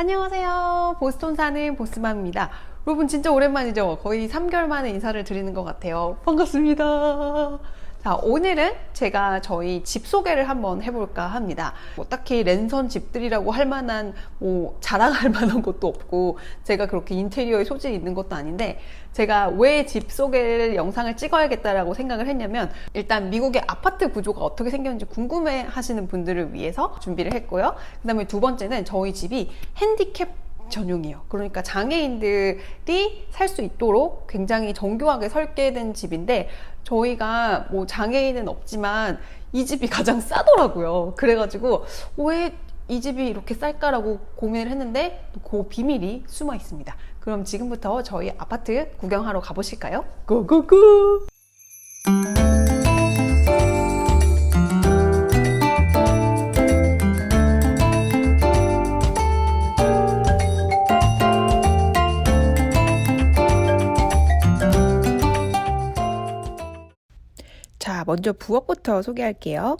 안녕하세요. 보스톤 사는 보스맘입니다. 여러분 진짜 오랜만이죠? 거의 3개월 만에 인사를 드리는 것 같아요. 반갑습니다. 자, 오늘은 제가 저희 집 소개를 한번 해볼까 합니다. 뭐 딱히 랜선 집들이라고 할 만한, 뭐, 자랑할 만한 것도 없고, 제가 그렇게 인테리어에 소질이 있는 것도 아닌데, 제가 왜 집 소개를 영상을 찍어야겠다라고 생각을 했냐면, 일단 미국의 아파트 구조가 어떻게 생겼는지 궁금해 하시는 분들을 위해서 준비를 했고요. 그 다음에 두 번째는 저희 집이 핸디캡 전용이에요. 그러니까 장애인들이 살 수 있도록 굉장히 정교하게 설계된 집인데 저희가 뭐 장애인은 없지만 이 집이 가장 싸더라고요. 그래가지고 왜 이 집이 이렇게 쌀까라고 고민을 했는데 그 비밀이 숨어 있습니다. 그럼 지금부터 저희 아파트 구경하러 가보실까요? 고고고! 먼저 부엌부터 소개할게요.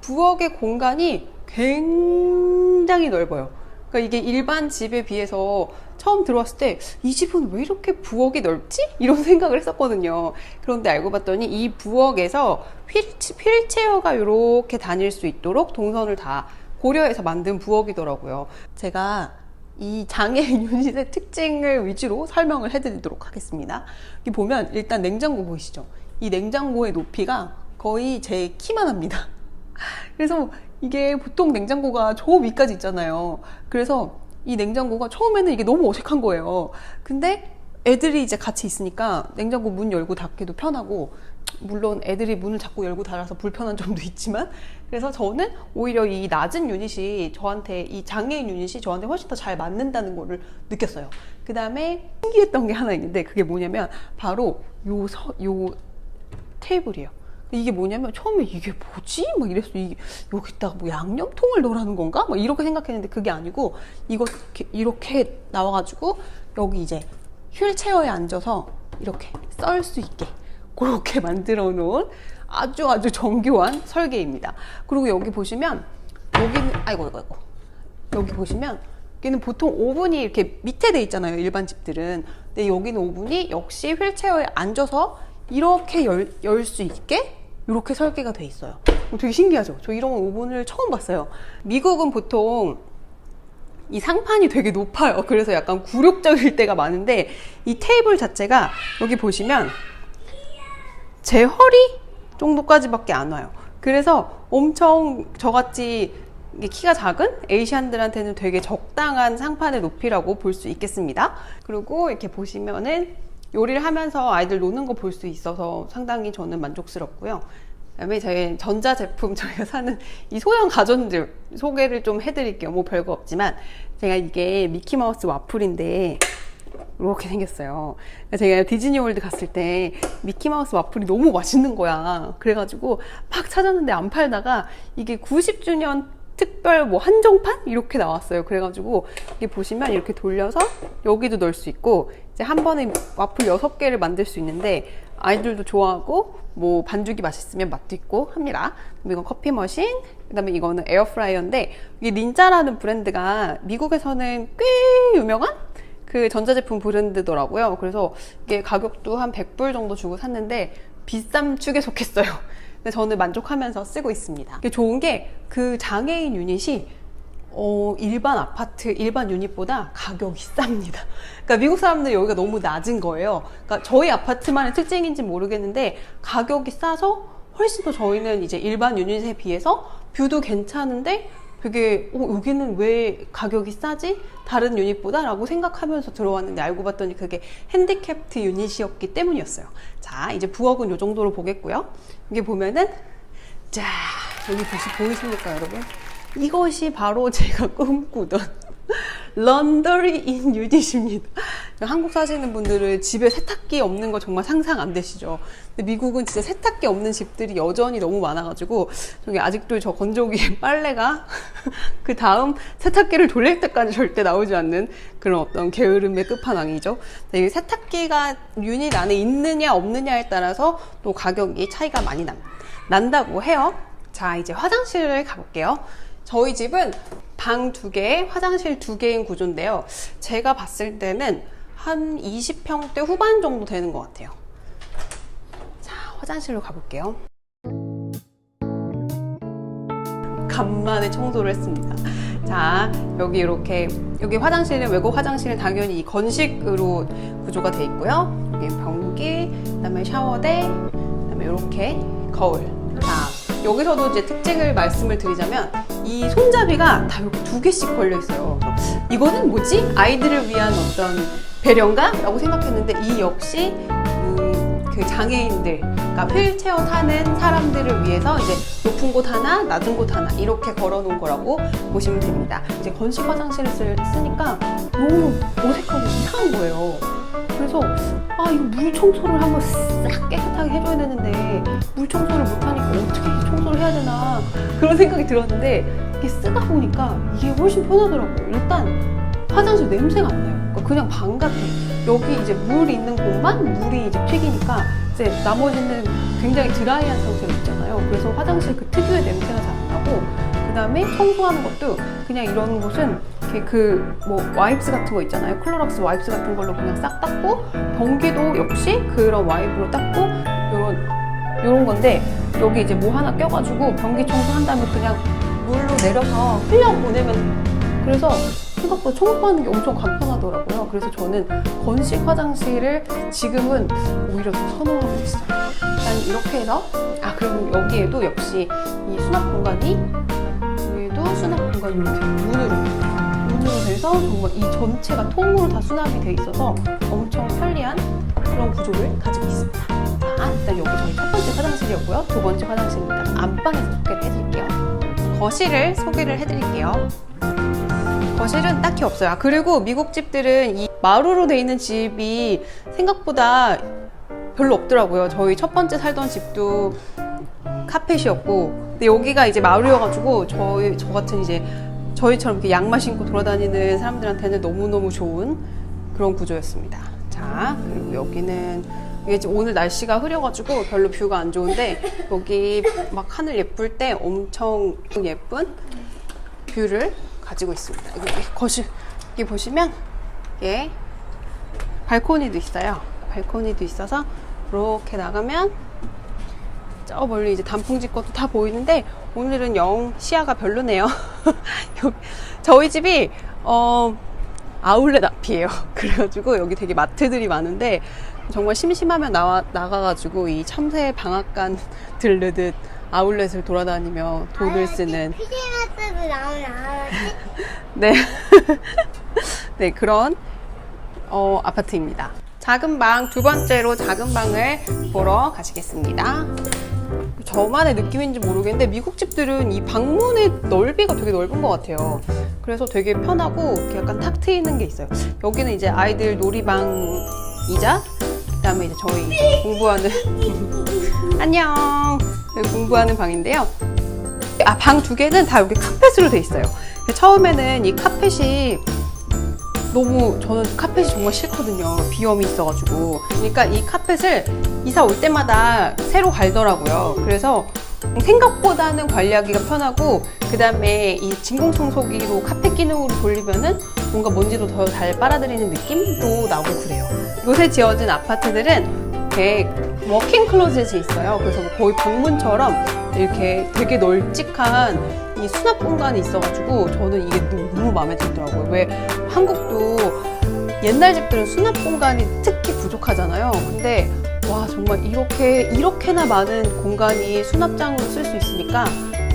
부엌의 공간이 굉장히 넓어요. 그러니까 이게 일반 집에 비해서 처음 들어왔을 때 이 집은 왜 이렇게 부엌이 넓지? 이런 생각을 했었거든요. 그런데 알고 봤더니 이 부엌에서 휠체, 휠체어가 이렇게 다닐 수 있도록 동선을 다 고려해서 만든 부엌이더라고요. 제가 이 장애인 유닛의 특징을 위주로 설명을 해드리도록 하겠습니다. 여기 보면 일단 냉장고 보이시죠? 이 냉장고의 높이가 거의 제 키만 합니다. 그래서 이게 보통 냉장고가 저 위까지 있잖아요. 그래서 이 냉장고가 처음에는 이게 너무 어색한 거예요. 근데 애들이 이제 같이 있으니까 냉장고 문 열고 닫기도 편하고 물론 애들이 문을 자꾸 열고 닫아서 불편한 점도 있지만 그래서 저는 오히려 이 낮은 유닛이 저한테 이 장애인 유닛이 저한테 훨씬 더 잘 맞는다는 거를 느꼈어요. 그 다음에 신기했던 게 하나 있는데 그게 뭐냐면 바로 요, 서, 요 테이블이에요. 이게 뭐냐면 처음에 이게 뭐지? 막 이랬어. 이게 여기다가 뭐 양념통을 넣으라는 건가? 막 이렇게 생각했는데 그게 아니고 이거 이렇게, 이렇게 나와가지고 여기 이제 휠체어에 앉아서 이렇게 썰 수 있게 그렇게 만들어 놓은 아주 아주 정교한 설계입니다. 그리고 여기 보시면 여기는 아이고 아이고 아이고 여기 보시면 여기는 보통 오븐이 이렇게 밑에 돼 있잖아요. 일반 집들은. 근데 여기는 오븐이 역시 휠체어에 앉아서 이렇게 열 수 있게 이렇게 설계가 돼 있어요. 되게 신기하죠? 저 이런 오븐을 처음 봤어요. 미국은 보통 이 상판이 되게 높아요. 그래서 약간 굴욕적일 때가 많은데 이 테이블 자체가 여기 보시면 제 허리 정도까지밖에 안 와요. 그래서 엄청 저같이 키가 작은 에이시안들한테는 되게 적당한 상판의 높이라고 볼 수 있겠습니다. 그리고 이렇게 보시면은 요리를 하면서 아이들 노는 거 볼 수 있어서 상당히 저는 만족스럽고요. 그다음에 저희 전자 제품 저희가 사는 이 소형 가전들 소개를 좀 해드릴게요. 뭐 별거 없지만 제가 이게 미키마우스 와플인데 이렇게 생겼어요. 제가 디즈니 월드 갔을 때 미키마우스 와플이 너무 맛있는 거야. 그래가지고 막 찾았는데 안 팔다가 이게 90주년 특별 뭐 한정판 이렇게 나왔어요. 그래가지고 이게 보시면 이렇게 돌려서 여기도 넣을 수 있고 이제 한 번에 와플 6개를 만들 수 있는데 아이들도 좋아하고 뭐 반죽이 맛있으면 맛도 있고 합니다. 그럼 이건 커피 머신, 그 다음에 이거는 에어프라이어인데 이게 닌자라는 브랜드가 미국에서는 꽤 유명한 그 전자제품 브랜드더라고요. 그래서 이게 가격도 한 100불 정도 주고 샀는데 비싼 축에 속했어요. 저는 만족하면서 쓰고 있습니다. 좋은 게 그 장애인 유닛이 어, 일반 아파트, 일반 유닛보다 가격이 쌉니다. 그러니까 미국 사람들 여기가 너무 낮은 거예요. 그러니까 저희 아파트만의 특징인지 모르겠는데 가격이 싸서 훨씬 더 저희는 이제 일반 유닛에 비해서 뷰도 괜찮은데 되게 어, 여기는 왜 가격이 싸지? 다른 유닛보다 라고 생각하면서 들어왔는데 알고 봤더니 그게 핸디캡트 유닛이었기 때문이었어요. 자, 이제 부엌은 이 정도로 보겠고요. 이게 보면은 자, 여기 보시, 보이십니까, 여러분? 이것이 바로 제가 꿈꾸던 런더리 인 유닛입니다. 한국 사시는 분들은 집에 세탁기 없는 거 정말 상상 안 되시죠? 근데 미국은 진짜 세탁기 없는 집들이 여전히 너무 많아가지고 저기 아직도 저 건조기에 빨래가 그 다음 세탁기를 돌릴 때까지 절대 나오지 않는 그런 어떤 게으름의 끝판왕이죠. 이 세탁기가 유닛 안에 있느냐 없느냐에 따라서 또 가격이 차이가 많이 납니다. 난다고 해요. 자, 이제 화장실을 가볼게요. 저희 집은 방 두 개, 화장실 두 개인 구조인데요. 제가 봤을 때는 한 20평대 후반 정도 되는 것 같아요. 자, 화장실로 가볼게요. 간만에 청소를 했습니다. 자, 여기 이렇게, 여기 화장실은 외국 화장실은 당연히 이 건식으로 구조가 돼 있고요. 여기 변기, 그 다음에 샤워대, 그 다음에 이렇게 거울. 자, 여기서도 이제 특징을 말씀을 드리자면 이 손잡이가 다 이렇게 두 개씩 걸려 있어요. 이거는 뭐지? 아이들을 위한 어떤 배려인가? 라고 생각했는데 이 역시 음, 그 장애인들, 그러니까 휠체어 타는 사람들을 위해서 이제 높은 곳 하나, 낮은 곳 하나 이렇게 걸어놓은 거라고 보시면 됩니다. 이제 건식 화장실을 쓸- 쓰니까 너무 어색하고 이상한 거예요. 그래서 아 이거 물 청소를 한번 싹 깨끗하게 해줘야 되는데 물 청소를 못하니까 어떻게 청소를 해야 되나 그런 생각이 들었는데 이게 쓰다 보니까 이게 훨씬 편하더라고요. 일단 화장실 냄새가 안 나요. 그냥 방 같아. 여기 이제 물 있는 곳만 물이 이제 튀기니까 이제 나머지는 굉장히 드라이한 상태로 있잖아요. 그래서 화장실 그 특유의 냄새가 잘 안 나고 그 다음에 청소하는 것도 그냥 이런 곳은 이렇게 그 뭐 와이프스 같은 거 있잖아요. 클로락스 와이프스 같은 걸로 그냥 싹 닦고 변기도 역시 그런 와이프로 닦고 이런 이런 건데 여기 이제 뭐 하나 껴가지고 변기 청소한 다음에 그냥 물로 내려서 흘려 보내면 그래서 생각보다 청소하는 게 엄청 간편하더라고요. 그래서 저는 건식 화장실을 지금은 오히려 더 선호하고 있어요. 일단 이렇게 해서 아 그리고 여기에도 역시 이 수납 공간이 여기에도 수납 공간이 이렇게 문으로 문으로 돼서 정말 이 전체가 통으로 다 수납이 돼 있어서 엄청 편리한 그런 구조를 가지고 있습니다. 자, 일단 여기 저희 첫 번째 화장실이었고요. 두 번째 화장실은 일단 안방에서 소개를 해드릴게요. 거실을 소개를 해드릴게요. 거실은 딱히 없어요. 아, 그리고 미국 집들은 이 마루로 돼 있는 집이 생각보다 별로 없더라고요. 저희 첫 번째 살던 집도 카펫이었고, 근데 여기가 이제 마루여가지고 저희 저 같은 이제 저희처럼 이렇게 양말 신고 돌아다니는 사람들한테는 너무너무 좋은 그런 구조였습니다. 자, 그리고 여기는 이게 오늘 날씨가 흐려가지고 별로 뷰가 안 좋은데 여기 막 하늘 예쁠 때 엄청 예쁜 뷰를 가지고 있습니다. 여기 거실 여기 보시면 예 발코니도 있어요. 발코니도 있어서 이렇게 나가면 저 멀리 이제 단풍집 것도 다 보이는데 오늘은 영 시야가 별로네요. 저희 집이 어 아울렛 앞이에요. 그래가지고 여기 되게 마트들이 많은데 정말 심심하면 나와 나가가지고 이 참새 방앗간 들르듯 아울렛을 돌아다니며 돈을 쓰는 피지마스도 나오면 알았지? 네. 네, 그런 어, 아파트입니다. 작은 방 두 번째로 작은 방을 보러 가시겠습니다. 저만의 느낌인지 모르겠는데 미국 집들은 이 방문의 넓이가 되게 넓은 것 같아요. 그래서 되게 편하고 약간 탁 트이는 게 있어요. 여기는 이제 아이들 놀이방이자 그다음에 이제 저희 공부하는 안녕 공부하는 방인데요. 아, 방 두 개는 다 여기 카펫으로 돼 있어요. 처음에는 이 카펫이 너무 저는 카펫이 정말 싫거든요. 비염이 있어가지고. 그러니까 이 카펫을 이사 올 때마다 새로 갈더라고요. 그래서 생각보다는 관리하기가 편하고 그 다음에 이 진공 청소기로 카펫 기능으로 돌리면은 뭔가 먼지도 더 잘 빨아들이는 느낌도 나고 그래요. 요새 지어진 아파트들은 이렇게 워킹 클로젯이 있어요. 그래서 뭐 거의 방문처럼 이렇게 되게 널찍한 이 수납 공간이 있어가지고 저는 이게 너무 마음에 들더라고요. 왜 한국도 옛날 집들은 수납 공간이 특히 부족하잖아요. 근데 와 정말 이렇게 이렇게나 많은 공간이 수납장으로 쓸 수 있으니까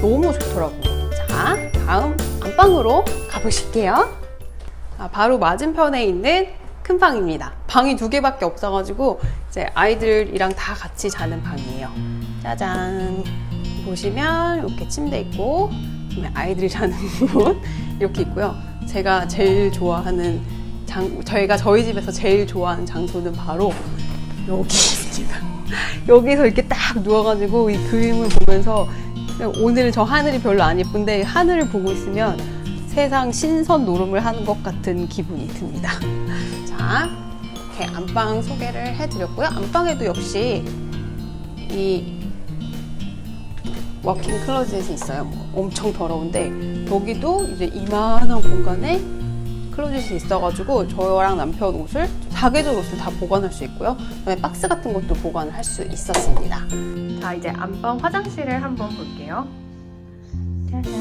너무 좋더라고요. 자 다음 안방으로 가보실게요. 아, 바로 맞은편에 있는 큰 방입니다. 방이 두 개밖에 없어가지고 이제 아이들이랑 다 같이 자는 방이에요. 짜잔. 보시면 이렇게 침대 있고 아이들이 자는 곳 이렇게 있고요. 제가 제일 좋아하는 장, 저희가 저희 집에서 제일 좋아하는 장소는 바로 여기입니다. 여기서 이렇게 딱 누워가지고 이 그림을 보면서 오늘은 저 하늘이 별로 안 예쁜데 하늘을 보고 있으면 세상 신선 노름을 하는 것 같은 기분이 듭니다. 자, 이렇게 안방 소개를 해드렸고요. 안방에도 역시 이 워킹 클로젯이 있어요. 뭐 엄청 더러운데 여기도 이제 이만한 공간에 클로젯이 있어가지고 저랑 남편 옷을 사계절 옷을 다 보관할 수 있고요. 그다음에 박스 같은 것도 보관을 할 수 있었습니다. 자 이제 안방 화장실을 한번 볼게요. 짜잔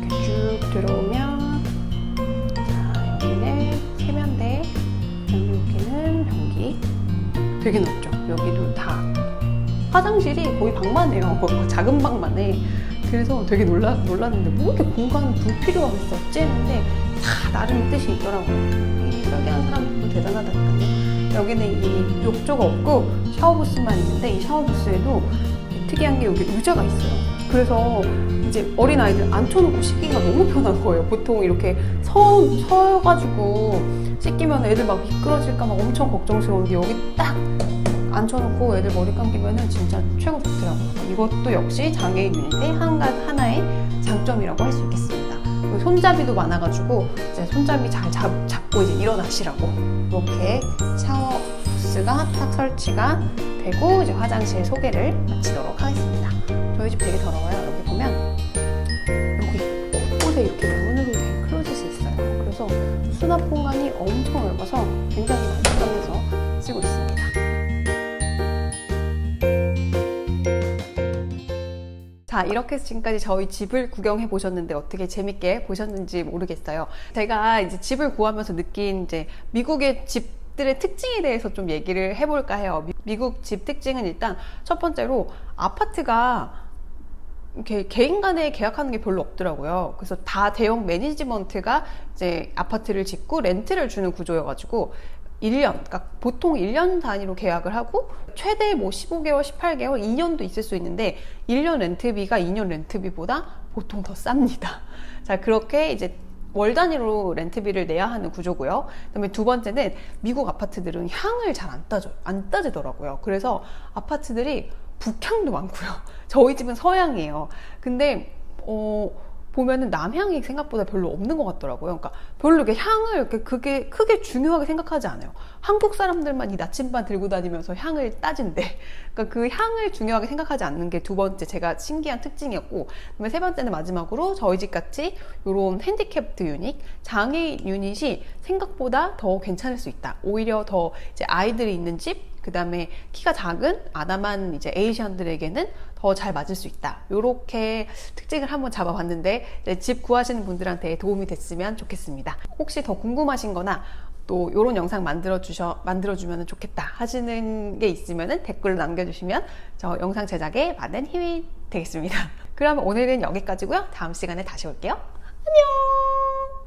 이렇게 쭉 들어오면 변기 되게 넓죠. 여기도 다 화장실이 거의 방만 해요. 작은 방만 해. 그래서 되게 놀라, 놀랐는데 뭐 이렇게 공간 불필요하겠었지 했는데 다 나름 뜻이 있더라고요. 이 설계한 사람도 대단하다니까요. 여기는 이 욕조가 없고 샤워부스만 있는데 이 샤워부스에도 특이한 게 여기 의자가 있어요. 그래서 이제 어린 아이들 앉혀놓고 씻기가 너무 편한 거예요. 보통 이렇게 서, 서가지고 씻기면 애들 막 미끄러질까 막 엄청 걱정스러운데 여기 딱 앉혀놓고 애들 머리 감기면은 진짜 최고 좋더라고요. 이것도 역시 장애인 유닛의 한 가- 하나의 장점이라고 할 수 있겠습니다. 손잡이도 많아가지고 이제 손잡이 잘 잡, 잡고 이제 일어나시라고 이렇게 샤워 부스가 딱 설치가 되고 이제 화장실 소개를 마치도록 하겠습니다. 저희 집 되게 더러워요. 여기 보면 여기 곳곳에 이렇게 문으로 된 클로젯이 있어요. 그래서 수납 공간이 엄청 넓어서 굉장히 만족하면서 쓰고 있습니다. 자, 이렇게 해서 지금까지 저희 집을 구경해 보셨는데 어떻게 재밌게 보셨는지 모르겠어요. 제가 이제 집을 구하면서 느낀 이제 미국의 집 들의 특징에 대해서 좀 얘기를 해볼까 해요. 미- 미국 집 특징은 일단 첫 번째로 아파트가 이렇게 개인 간에 계약하는 게 별로 없더라고요. 그래서 다 대형 매니지먼트가 이제 아파트를 짓고 렌트를 주는 구조여가지고 1년, 그러니까 보통 1년 단위로 계약을 하고 최대 뭐 15개월, 18개월, 2년도 있을 수 있는데 1년 렌트비가 2년 렌트비보다 보통 더 쌉니다. 자, 그렇게 이제 월 단위로 렌트비를 내야 하는 구조고요. 그다음에 두 번째는 미국 아파트들은 향을 잘 안 따져 안 따지더라고요. 그래서 아파트들이 북향도 많고요. 저희 집은 서향이에요. 근데 어 보면은 남향이 생각보다 별로 없는 것 같더라고요. 그러니까 별로 이렇게 향을 이렇게 그게 크게 중요하게 생각하지 않아요. 한국 사람들만 이 나침반 들고 다니면서 향을 따진대. 그러니까 그 향을 중요하게 생각하지 않는 게 두 번째 제가 신기한 특징이었고, 그다음에 세 번째는 마지막으로 저희 집 같이 이런 핸디캡트 유닛, 장애 유닛이 생각보다 더 괜찮을 수 있다. 오히려 더 이제 아이들이 있는 집, 그 다음에 키가 작은 아담한 이제 에이시안들에게는 더 잘 맞을 수 있다. 이렇게 특징을 한번 잡아봤는데 집 구하시는 분들한테 도움이 됐으면 좋겠습니다. 혹시 더 궁금하신 거나 또 이런 영상 만들어 주셔 만들어 주면 좋겠다 하시는 게 있으면 댓글로 남겨주시면 저 영상 제작에 많은 힘이 되겠습니다. 그러면 오늘은 여기까지고요. 다음 시간에 다시 올게요. 안녕.